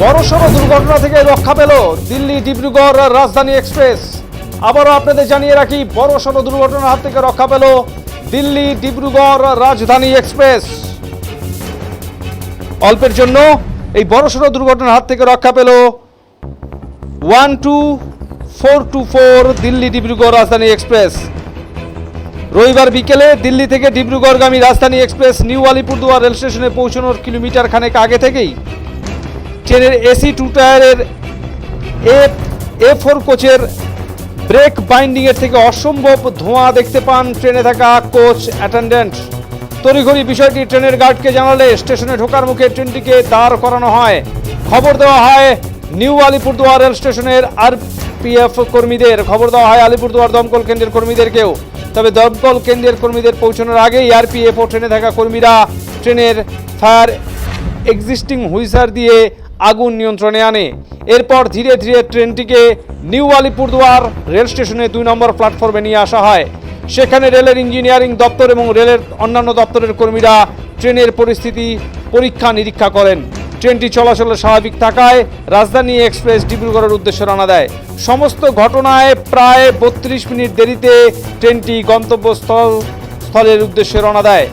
বড়সড় দুর্ঘটনা থেকে রক্ষা পেল দিল্লি ডিব্রুগড় রাজধানী এক্সপ্রেস। আবারও আপনাদের জানিয়ে রাখি বড় বড়সড় দুর্ঘটনার হাত থেকে রক্ষা পেল দিল্লি ডিব্রুগড় রাজধানী এক্সপ্রেস। অল্পের জন্য এই বড় বড়সড় দুর্ঘটনার হাত থেকে রক্ষা পেল one two four two four Delhi Dibrugarh Rajdhani express. রবিবার বিকেলে দিল্লি থেকে ডিব্রুগড়গামী রাজধানী এক্সপ্রেস নিউ আলিপুরদুয়ার রেল স্টেশনে পৌঁছানোর কিলোমিটার খানেক আগে থেকেই ট্রেনের এসি টু টায়ারের এ এ ফোর কোচের ব্রেক বাইন্ডিংয়ের থেকে অসম্ভব ধোঁয়া দেখতে পান ট্রেনে থাকা কোচ অ্যাটেন্ডেন্ট। তড়িঘড়ি বিষয়টি ট্রেনের গার্ডকে জানালে স্টেশনে ঢোকার মুখে ট্রেনটিকে দাঁড় করানো হয়। খবর দেওয়া হয়, নিউ আলিপুরদুয়ার রেল স্টেশনের আর আরপিএফ কর্মীদের। খবর দেওয়া হয়, আলিপুরদুয়ার দমকল কেন্দ্রের কর্মীদেরকেও তবে দমকল কেন্দ্রের কর্মীদের পৌঁছানোর আগেই আর আরপিএফ ও ট্রেনে থাকা কর্মীরা ট্রেনের ফায়ার এক্সিস্টিং হুইসার দিয়ে আগুন নিয়ন্ত্রণে আনে। এরপর ধীরে ধীরে ট্রেনটিকে নিউ আলিপুরদুয়ার রেল স্টেশনে দুই নম্বর প্ল্যাটফর্মে নিয়ে আসা হয়। সেখানে রেলের ইঞ্জিনিয়ারিং দপ্তর এবং রেলের অন্যান্য দপ্তরের কর্মীরা ট্রেনের পরিস্থিতি পরীক্ষা নিরীক্ষা করেন। ট্রেনটি চলাচলে স্বাভাবিক থাকায় রাজধানী এক্সপ্রেস ডিব্রুগড়ের উদ্দেশ্যে রওনা দেয়। সমস্ত ঘটনায় প্রায় বত্রিশ মিনিট দেরিতে ট্রেনটি গন্তব্যস্থল, স্থলের উদ্দেশ্যে রওনা দেয়।